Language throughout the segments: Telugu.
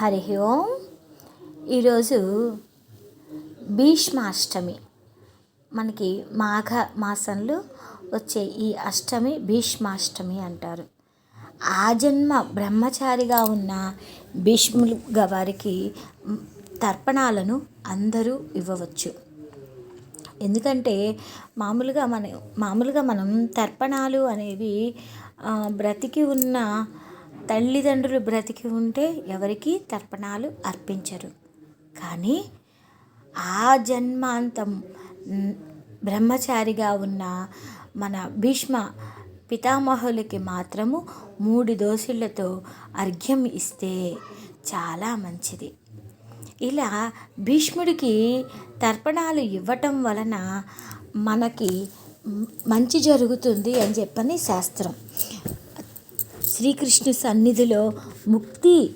హరి ఓం. ఈరోజు భీష్మాష్టమి. మనకి మాఘ మాసంలో వచ్చే ఈ అష్టమి భీష్మాష్టమి అంటారు. ఆ జన్మ బ్రహ్మచారిగా ఉన్న భీష్ములు వారికి తర్పణాలను అందరూ ఇవ్వవచ్చు. ఎందుకంటే మామూలుగా మన మామూలుగా మనం తర్పణాలు అనేవి బ్రతికి ఉన్న తల్లిదండ్రులు బ్రతికి ఉంటే ఎవరికి తర్పణాలు అర్పించరు. కానీ ఆ జన్మాంతం బ్రహ్మచారిగా ఉన్న మన భీష్మ పితామహులకి మాత్రము మూడు దోశలతో అర్ఘ్యం ఇస్తే చాలా మంచిది. ఇలా భీష్ముడికి తర్పణాలు ఇవ్వటం వలన మనకి మంచి జరుగుతుంది అని చెప్పని శాస్త్రం. శ్రీకృష్ణు సన్నిధిలో ముక్తి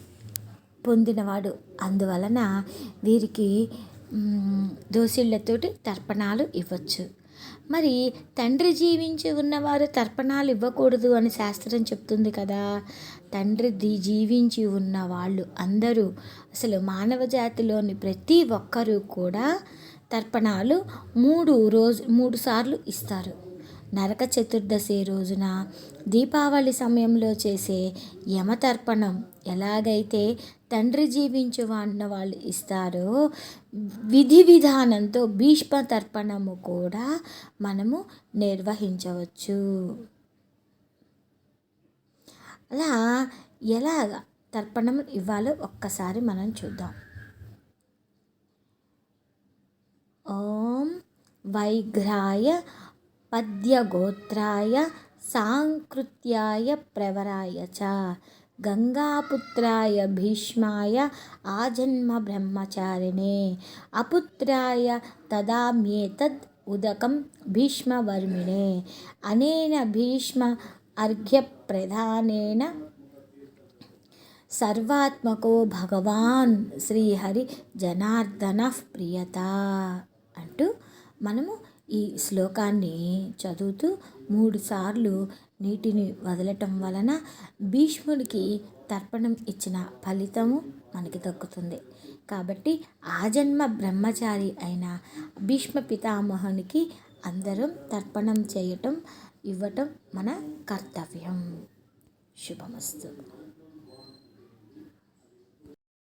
పొందినవాడు. అందువలన వీరికి దోసిళ్ళతోటి తర్పణాలు ఇవ్వచ్చు. మరి తండ్రి జీవించి ఉన్నవారు తర్పణాలు ఇవ్వకూడదు అని శాస్త్రం చెప్తుంది కదా. తండ్రి జీవించి ఉన్న వాళ్ళు అందరూ అసలు మానవ జాతిలోని ప్రతి ఒక్కరూ కూడా తర్పణాలు మూడు రోజు మూడు సార్లు ఇస్తారు. నరక చతుర్దశి రోజున దీపావళి సమయంలో చేసే యమతర్పణం ఎలాగైతే తండ్రి జీవించు వాడిన వాళ్ళు ఇస్తారో విధి విధానంతో భీష్మ తర్పణము కూడా మనము నిర్వహించవచ్చు. అలా ఎలాగ తర్పణం ఇవ్వాలో ఒక్కసారి మనం చూద్దాం. ఓం వైఘ్రాయ పద్యగోత్రాయ సాంకృత్యాయ ప్రవరాయ చ. గంగాపుత్రాయ భీష్మాయ ఆజన్మ బ్రహ్మచారిణే అపుత్రాయ తదామ్యేతద్ ఉదకం భీష్మవర్మిణే. అనేన భీష్మ అర్ఘ్యప్రధానేన సర్వాత్మకో భగవాన్ శ్రీహరి జనార్దన ప్రియత అంటూ మనము ఈ శ్లోకాన్ని చదువుతూ మూడుసార్లు నీటిని వదలటం వలన భీష్ముడికి తర్పణం ఇచ్చిన ఫలితము మనకి దక్కుతుంది. కాబట్టి ఆ జన్మ బ్రహ్మచారి అయిన భీష్మ పితామహునికి అందరం తర్పణం చేయటం ఇవ్వటం మన కర్తవ్యం. శుభమస్తు.